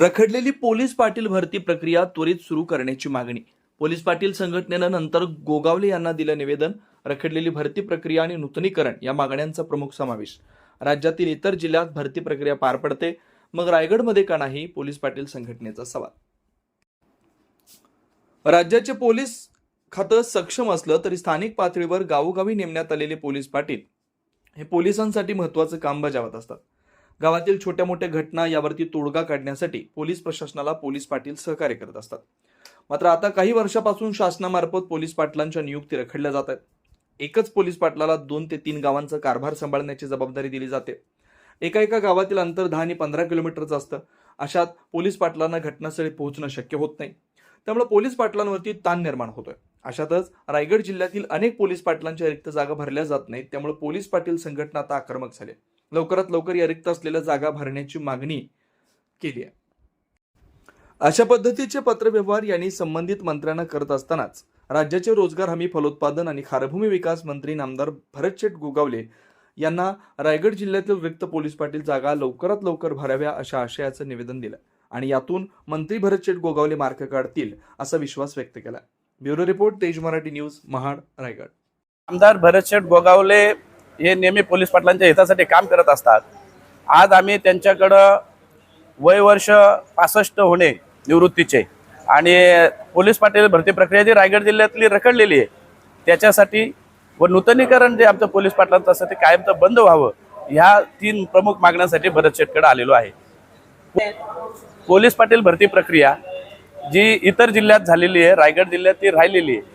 रखडलेली पोलीस पाटील भरती प्रक्रिया त्वरित सुरू करण्याची मागणी. पोलीस पाटील संघटनेनं नंतर गोगावले यांना दिलं निवेदन रखडलेली भरती प्रक्रिया आणि नूतनीकरण या मागण्यांचा प्रमुख समावेश. राज्यातील इतर जिल्ह्यात भरती प्रक्रिया पार पडते मग रायगडमध्ये का नाही? पोलीस पाटील संघटनेचा सवाल. राज्याचे पोलीस खातं सक्षम असलं तरी स्थानिक पातळीवर गावोगावी नेमण्यात आलेले पोलीस पाटील हे पोलिसांसाठी महत्वाचं काम बजावत असतात. गावातील छोट्या मोठ्या घटना यावरती तोडगा काढण्यासाठी पोलीस प्रशासनाला पोलीस पाटील सहकार्य करत असतात. मात्र आता काही वर्षापासून शासनामार्फत पोलीस पाटलांच्या नियुक्ती रखडल्या जात आहेत. एकच पोलीस पाटलाला दोन ते तीन गावांचा कारभार सांभाळण्याची जबाबदारी दिली जाते. एका एका गावातील अंतर दहा आणि पंधरा किलोमीटरचं असतं. अशात पोलीस पाटलांना घटनास्थळी पोहोचणं शक्य होत नाही. त्यामुळे पोलीस पाटलांवरती ताण निर्माण होतोय. अशातच रायगड जिल्ह्यातील अनेक पोलीस पाटलांच्या रिक्त जागा भरल्या जात नाहीत. त्यामुळे पोलीस पाटील संघटना आता आक्रमक झाले लवकरात लवकर या रिक्त असलेल्या जागा भरण्याची मागणी केली आहे. अशा पद्धतीचे पत्रव्यवहार यांनी संबंधित मंत्र्यांना करत असतानाच राज्याचे रोजगार हमी फलोत्पादन आणि खारभूमी विकास मंत्री नामदार भरतशेठ गोगावले यांना रायगड जिल्ह्यातील रिक्त पोलीस पाटील जागा लवकरात लवकर भराव्या अशा आशयाचं निवेदन दिलं आणि यातून मंत्री भरतशेठ गोगावले मार्ग काढतील असा विश्वास व्यक्त केला. ब्युरो रिपोर्ट तेज मराठी न्यूज महाड रायगड. आमदार भरतशेठ गोगावले हे नेहमी पोलीस पाटलांच्या हितासाठी काम करत असतात. आज आम्ही त्यांच्याकडं वय वर्ष पासष्ट होणे निवृत्तीचे आणि पोलीस पाटील भरती प्रक्रिया जी रायगड जिल्ह्यातली रखडलेली आहे त्याच्यासाठी व नूतनीकरण जे आमचं पोलीस पाटलांचं असतं ते कायमचं बंद व्हावं ह्या तीन प्रमुख मागण्यांसाठी भरतशेठकडे आलेलो आहे. पोलीस पाटील भरती प्रक्रिया जी इतर जिल्ह्यात झालेली आहे रायगड जिल्ह्यात ती राहिलेली आहे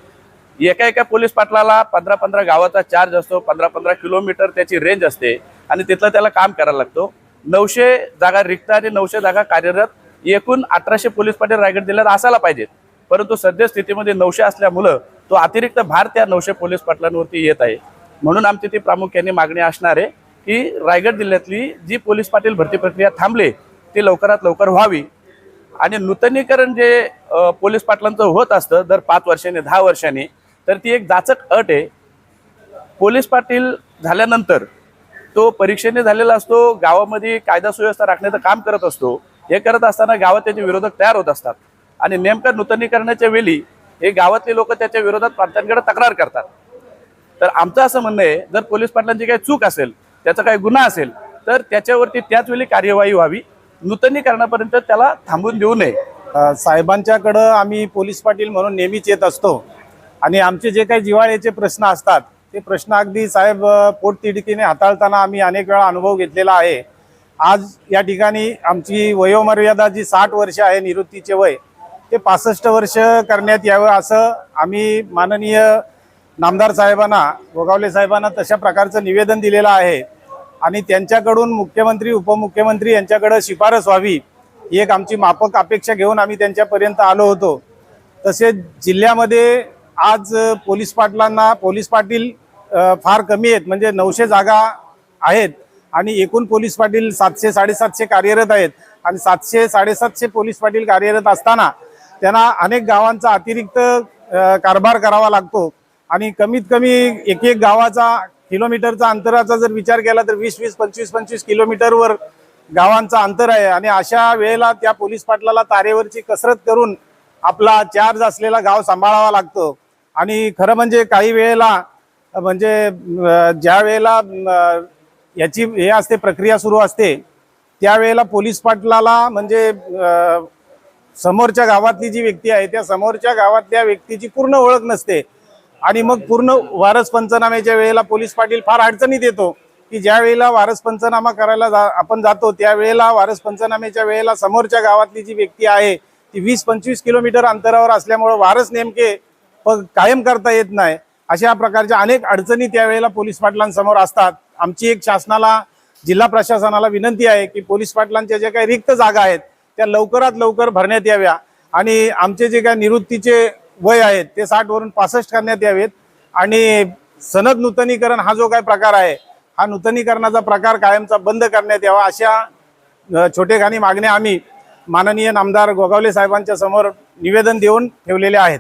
एका एका पोलीस पाटलाला पंधरा पंधरा गावाचा चार्ज असतो पंधरा पंधरा किलोमीटर त्याची रेंज असते आणि तिथलं त्याला काम करायला लागतो. नऊशे जागा रिक्त आणि नऊशे जागा कार्यरत एकूण अठराशे पोलीस पाटील रायगड जिल्ह्यात असायला पाहिजेत. परंतु सद्यस्थितीमध्ये नऊशे असल्यामुळं तो अतिरिक्त भार त्या नऊशे पोलीस पाटलांवरती येत आहे. म्हणून आमची ती प्रामुख्याने मागणी असणार आहे की रायगड जिल्ह्यातली जी पोलीस पाटील भरती प्रक्रिया थांबले ती लवकरात लवकर व्हावी. आणि नूतनीकरण जे पोलीस पाटलांचं होत असतं दर पाच वर्षाने दहा वर्षांनी तर ती एक जाचक अट आहे. पोलीस पाटील झाल्यानंतर तो परीक्षेने झालेला असतो गावामध्ये कायदा सुव्यवस्था राखण्याचं काम करत असतो. हे करत असताना गावात त्याचे विरोधक तयार होत असतात. आणि नेमकं नूतनीकरणाच्या वेळी हे गावातले लोक त्याच्या विरोधात प्रांतांकडे तक्रार करतात. तर आमचं असं म्हणणं आहे जर पोलीस पाटलांची काही चूक असेल त्याचा काही गुन्हा असेल तर त्याच्यावरती त्याच वेळी कार्यवाही व्हावी. नूतनीकरणापर्यंत त्याला थांबून देऊ नये. साहेबांच्याकडं आम्ही पोलीस पाटील म्हणून नेहमीच येत असतो. आणि आमचे जे काही जिव्हाळ्याचे प्रश्न असतात ते प्रश्न अगदी साहेब पोटतिडकीने हाताळताना आम्ही अनेक वेळा अनुभव घेतलेला आहे. आज या ठिकाणी आमची वयोमर्यादा जी साठ वर्ष आहे निवृत्तीचे वय ते पासष्ट वर्ष करण्यात यावं असं आम्ही माननीय नामदार साहेबांना गोगावले साहेबांना तशा प्रकारचं निवेदन दिलेलं आहे. आणि त्यांच्याकडून मुख्यमंत्री उपमुख्यमंत्री यांच्याकडं शिफारस व्हावी ही एक आमची माफक अपेक्षा घेऊन आम्ही त्यांच्यापर्यंत आलो होतो. तसेच जिल्ह्यामध्ये आज पोलीस पाटलांना पोलीस पाटील फार कमी आहेत. म्हणजे नऊशे जागा आहेत आणि एकूण पोलीस पाटील सातशे साडेसातशे कार्यरत आहेत. आणि सातशे साडेसातशे पोलीस पाटील कार्यरत असताना त्यांना अनेक गावांचा अतिरिक्त कारभार करावा लागतो. आणि कमीत कमी एक एक गावाचा किलोमीटरचा अंतराचा जर विचार केला तर वीस वीस पंचवीस पंचवीस किलोमीटरवर गावांचा अंतर आहे. आणि अशा वेळेला त्या पोलीस पाटलाला तारेवरची कसरत करून आपला चार्ज असलेला गाव सांभाळावा लागतो. आणि खरं म्हणजे काही वेळेला म्हणजे ज्या वेळेला याची हे असते प्रक्रिया सुरू असते त्यावेळेला पोलीस पाटलाला म्हणजे समोरच्या गावातली जी व्यक्ती आहे त्या समोरच्या गावातल्या व्यक्तीची पूर्ण ओळख नसते. आणि मग पूर्ण वारस पंचनाम्याच्या वेळेला पोलीस पाटील फार अडचणीत येतो की ज्या वेळेला वारस पंचनामा करायला जा आपण जातो त्यावेळेला वारस पंचनाम्याच्या वेळेला समोरच्या गावातली जी व्यक्ती आहे ती वीस पंचवीस किलोमीटर अंतरावर असल्यामुळं वारस नेमके प- कायम करता येत नाही. अशा प्रकारच्या अनेक अडचणी त्यावेळेला पोलीस पाटलांसमोर असतात. आमची एक शासनाला जिल्हा प्रशासनाला विनंती आहे की पोलीस पाटलांच्या ज्या काही रिक्त जागा आहेत त्या लवकरात लवकर भरण्यात याव्या. आणि आमचे जे काही निवृत्तीचे वय आहेत ते साठ वरून पासष्ट करण्यात यावेत. आणि सनद नूतनीकरण हा जो काय प्रकार आहे हा नूतनीकरणाचा प्रकार कायमचा बंद करण्यात यावा अशा छोटेखानी मागण्या आम्ही माननीय नामदार गोगावले साहेबांच्या समोर निवेदन देऊन ठेवलेले आहेत.